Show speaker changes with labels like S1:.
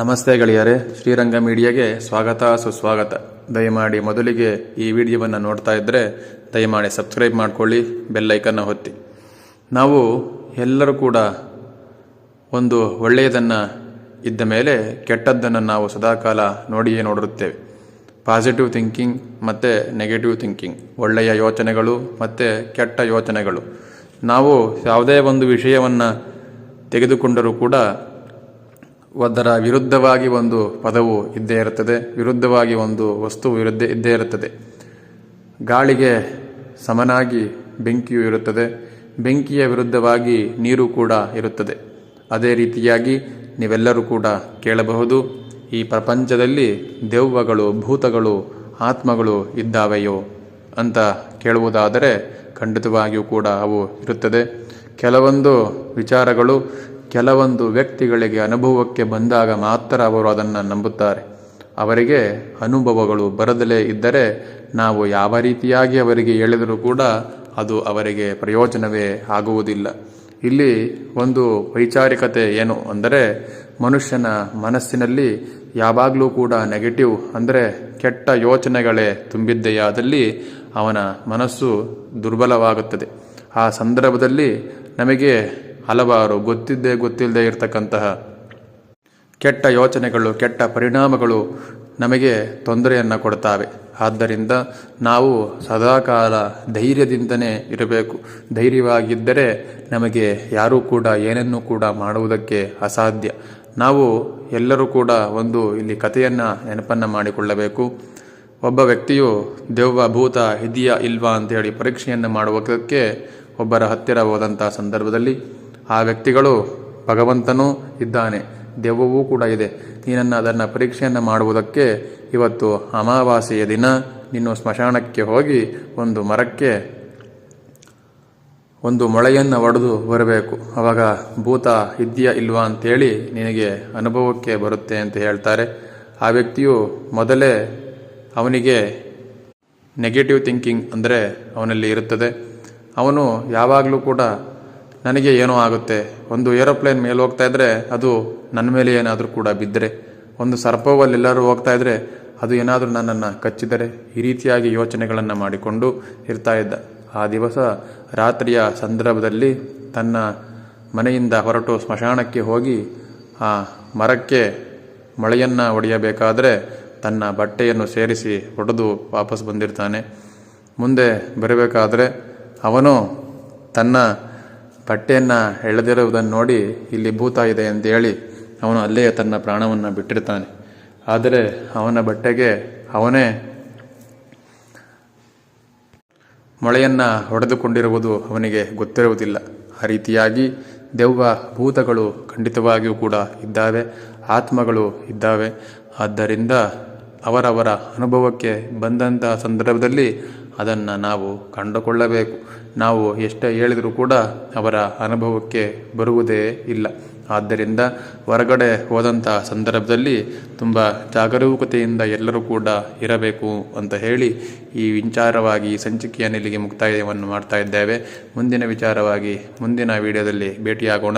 S1: ನಮಸ್ತೆ ಗೆಳೆಯರೇ, ಶ್ರೀರಂಗ ಮೀಡಿಯಾಗೆ ಸ್ವಾಗತ, ಸುಸ್ವಾಗತ. ದಯಮಾಡಿ ಮೊದಲಿಗೆ ಈ ವಿಡಿಯೋವನ್ನು ನೋಡ್ತಾ ಇದ್ದರೆ ದಯಮಾಡಿ ಸಬ್ಸ್ಕ್ರೈಬ್ ಮಾಡ್ಕೊಳ್ಳಿ ಬೆಲ್ಲೈಕನ್ನು ಹೊತ್ತಿ ನಾವು ಎಲ್ಲರೂ ಕೂಡ ಒಂದು ಒಳ್ಳೆಯದನ್ನು ಇದ್ದ ಮೇಲೆ ಕೆಟ್ಟದ್ದನ್ನು ನಾವು ಸದಾಕಾಲ ನೋಡಿಯೇ ನೋಡಿರುತ್ತೇವೆ. ಪಾಸಿಟಿವ್ ಥಿಂಕಿಂಗ್ ಮತ್ತು ನೆಗೆಟಿವ್ ಥಿಂಕಿಂಗ್ ಒಳ್ಳೆಯ ಯೋಚನೆಗಳು ಮತ್ತು ಕೆಟ್ಟ ಯೋಚನೆಗಳು. ನಾವು ಯಾವುದೇ ಒಂದು ವಿಷಯವನ್ನು ತೆಗೆದುಕೊಂಡರೂ ಕೂಡ ಅದರ ವಿರುದ್ಧವಾಗಿ ಒಂದು ಪದವು ಇದ್ದೇ ಇರುತ್ತದೆ, ವಿರುದ್ಧವಾಗಿ ಒಂದು ವಸ್ತು ವಿರುದ್ಧ ಇದ್ದೇ ಇರುತ್ತದೆ. ಗಾಳಿಗೆ ಸಮನಾಗಿ ಬೆಂಕಿಯು ಇರುತ್ತದೆ, ಬೆಂಕಿಯ ವಿರುದ್ಧವಾಗಿ ನೀರು ಕೂಡ ಇರುತ್ತದೆ. ಅದೇ ರೀತಿಯಾಗಿ ನೀವೆಲ್ಲರೂ ಕೂಡ ಕೇಳಬಹುದು, ಈ ಪ್ರಪಂಚದಲ್ಲಿ ದೆವ್ವಗಳು, ಭೂತಗಳು, ಆತ್ಮಗಳು ಇದ್ದಾವೆಯೋ ಅಂತ ಕೇಳುವುದಾದರೆ ಖಂಡಿತವಾಗಿಯೂ ಕೂಡ ಅವು ಇರುತ್ತದೆ. ಕೆಲವೊಂದು ವಿಚಾರಗಳು ಕೆಲವೊಂದು ವ್ಯಕ್ತಿಗಳಿಗೆ ಅನುಭವಕ್ಕೆ ಬಂದಾಗ ಮಾತ್ರ ಅವರು ಅದನ್ನು ನಂಬುತ್ತಾರೆ. ಅವರಿಗೆ ಅನುಭವಗಳು ಬರದಲೇ ಇದ್ದರೆ ನಾವು ಯಾವ ರೀತಿಯಾಗಿ ಅವರಿಗೆ ಹೇಳಿದರೂ ಕೂಡ ಅದು ಅವರಿಗೆ ಪ್ರಯೋಜನವೇ ಆಗುವುದಿಲ್ಲ. ಇಲ್ಲಿ ಒಂದು ವೈಚಾರಿಕತೆ ಏನು ಅಂದರೆ ಮನುಷ್ಯನ ಮನಸ್ಸಿನಲ್ಲಿ ಯಾವಾಗಲೂ ಕೂಡ ನೆಗೆಟಿವ್ ಅಂದರೆ ಕೆಟ್ಟ ಯೋಚನೆಗಳೇ ತುಂಬಿದ್ದೆಯಾದಲ್ಲಿ ಅವನ ಮನಸ್ಸು ದುರ್ಬಲವಾಗುತ್ತದೆ. ಆ ಸಂದರ್ಭದಲ್ಲಿ ನಮಗೆ ಹಲವಾರು ಗೊತ್ತಿದ್ದೇ ಗೊತ್ತಿಲ್ಲದೆ ಇರತಕ್ಕಂತಹ ಕೆಟ್ಟ ಯೋಚನೆಗಳು, ಕೆಟ್ಟ ಪರಿಣಾಮಗಳು ನಮಗೆ ತೊಂದರೆಯನ್ನು ಕೊಡ್ತಾವೆ. ಆದ್ದರಿಂದ ನಾವು ಸದಾಕಾಲ ಧೈರ್ಯದಿಂದನೇ ಇರಬೇಕು. ಧೈರ್ಯವಾಗಿದ್ದರೆ ನಮಗೆ ಯಾರೂ ಕೂಡ ಏನನ್ನೂ ಕೂಡ ಮಾಡುವುದಕ್ಕೆ ಅಸಾಧ್ಯ. ನಾವು ಎಲ್ಲರೂ ಕೂಡ ಒಂದು ಇಲ್ಲಿ ಕಥೆಯನ್ನು ನೆನಪನ್ನು ಮಾಡಿಕೊಳ್ಳಬೇಕು. ಒಬ್ಬ ವ್ಯಕ್ತಿಯು ದೆವ್ವ ಭೂತ ಇದೆಯಾ ಇಲ್ವಾ ಅಂತೇಳಿ ಪರೀಕ್ಷೆಯನ್ನು ಮಾಡುವುದಕ್ಕೆ ಒಬ್ಬರ ಹತ್ತಿರ ಹೋದಂಥ ಸಂದರ್ಭದಲ್ಲಿ ಆ ವ್ಯಕ್ತಿಗಳು ಭಗವಂತನೂ ಇದ್ದಾನೆ, ದೆವ್ವವೂ ಕೂಡ ಇದೆ. ನೀನನ್ನು ಅದನ್ನು ಪರೀಕ್ಷೆಯನ್ನು ಮಾಡುವುದಕ್ಕೆ ಇವತ್ತು ಅಮಾವಾಸ್ಯೆಯ ದಿನ ನೀನು ಸ್ಮಶಾನಕ್ಕೆ ಹೋಗಿ ಒಂದು ಮರಕ್ಕೆ ಒಂದು ಮೊಳೆಯನ್ನು ಒಡೆದು ಬರಬೇಕು. ಅವಾಗ ಭೂತ ಇದೆಯಾ ಇಲ್ವಾ ಅಂತೇಳಿ ನಿನಗೆ ಅನುಭವಕ್ಕೆ ಬರುತ್ತೆ ಅಂತ ಹೇಳ್ತಾರೆ. ಆ ವ್ಯಕ್ತಿಯು ಮೊದಲೇ ಅವನಿಗೆ ನೆಗೆಟಿವ್ ಥಿಂಕಿಂಗ್ ಅಂದರೆ ಅವನಲ್ಲಿ ಇರುತ್ತದೆ. ಅವನು ಯಾವಾಗಲೂ ಕೂಡ ನನಗೆ ಏನೋ ಆಗುತ್ತೆ. ಒಂದು ಏರೋಪ್ಲೇನ್ ಮೇಲೆ ಹೋಗ್ತಾ ಇದ್ರೆ ಅದು ನನ್ನ ಮೇಲೆ ಏನಾದರೂ ಕೂಡ ಬಿದ್ದರೆ, ಒಂದು ಸರ್ಪವಲ್ಲಿ ಎಲ್ಲರೂ ಹೋಗ್ತಾ ಇದ್ರೆ ಅದು ಏನಾದರೂ ನನ್ನನ್ನು ಕಚ್ಚಿದರೆ, ಈ ರೀತಿಯಾಗಿ ಯೋಚನೆಗಳನ್ನು ಮಾಡಿಕೊಂಡು ಇರ್ತಾ ಇದ್ದ. ಆ ದಿವಸ ರಾತ್ರಿಯ ಸಂದರ್ಭದಲ್ಲಿ ತನ್ನ ಮನೆಯಿಂದ ಹೊರಟು ಸ್ಮಶಾನಕ್ಕೆ ಹೋಗಿ, ಆ ಮರಕ್ಕೆ ಮಳೆಯನ್ನು ಒಡೆಯಬೇಕಾದರೆ ತನ್ನ ಬಟ್ಟೆಯನ್ನು ಸೇರಿಸಿ ಹೊಡೆದು ವಾಪಸ್ ಬಂದಿರ್ತಾನೆ. ಮುಂದೆ ಬರಬೇಕಾದ್ರೆ ಅವನು ತನ್ನ ಬಟ್ಟೆಯನ್ನು ಎಳೆದಿರುವುದನ್ನು ನೋಡಿ ಇಲ್ಲಿ ಭೂತ ಇದೆ ಅಂತೇಳಿ ಅವನು ಅಲ್ಲೇ ತನ್ನ ಪ್ರಾಣವನ್ನು ಬಿಟ್ಟಿರ್ತಾನೆ. ಆದರೆ ಅವನ ಬಟ್ಟೆಗೆ ಅವನೇ ಮೊಳೆಯನ್ನು ಹೊಡೆದುಕೊಂಡಿರುವುದು ಅವನಿಗೆ ಗೊತ್ತಿರುವುದಿಲ್ಲ. ಆ ರೀತಿಯಾಗಿ ದೆವ್ವ ಭೂತಗಳು ಖಂಡಿತವಾಗಿಯೂ ಕೂಡ ಇದ್ದಾವೆ, ಆತ್ಮಗಳು ಇದ್ದಾವೆ. ಆದ್ದರಿಂದ ಅವರವರ ಅನುಭವಕ್ಕೆ ಬಂದಂತಹ ಸಂದರ್ಭದಲ್ಲಿ ಅದನ್ನು ನಾವು ಕಂಡುಕೊಳ್ಳಬೇಕು. ನಾವು ಎಷ್ಟೇ ಹೇಳಿದರೂ ಕೂಡ ಅವರ ಅನುಭವಕ್ಕೆ ಬರುವುದೇ ಇಲ್ಲ. ಆದ್ದರಿಂದ ಹೊರಗಡೆ ಹೋದಂಥ ಸಂದರ್ಭದಲ್ಲಿ ತುಂಬ ಜಾಗರೂಕತೆಯಿಂದ ಎಲ್ಲರೂ ಕೂಡ ಇರಬೇಕು ಅಂತ ಹೇಳಿ ಈ ವಿಚಾರವಾಗಿ ಸಂಚಿಕೆಯ ನಿಲಿಗೆ ಮುಕ್ತಾಯವನ್ನು ಮಾಡ್ತಾ ಇದ್ದೇವೆ. ಮುಂದಿನ ವಿಚಾರವಾಗಿ ಮುಂದಿನ ವಿಡಿಯೋದಲ್ಲಿ ಭೇಟಿಯಾಗೋಣ.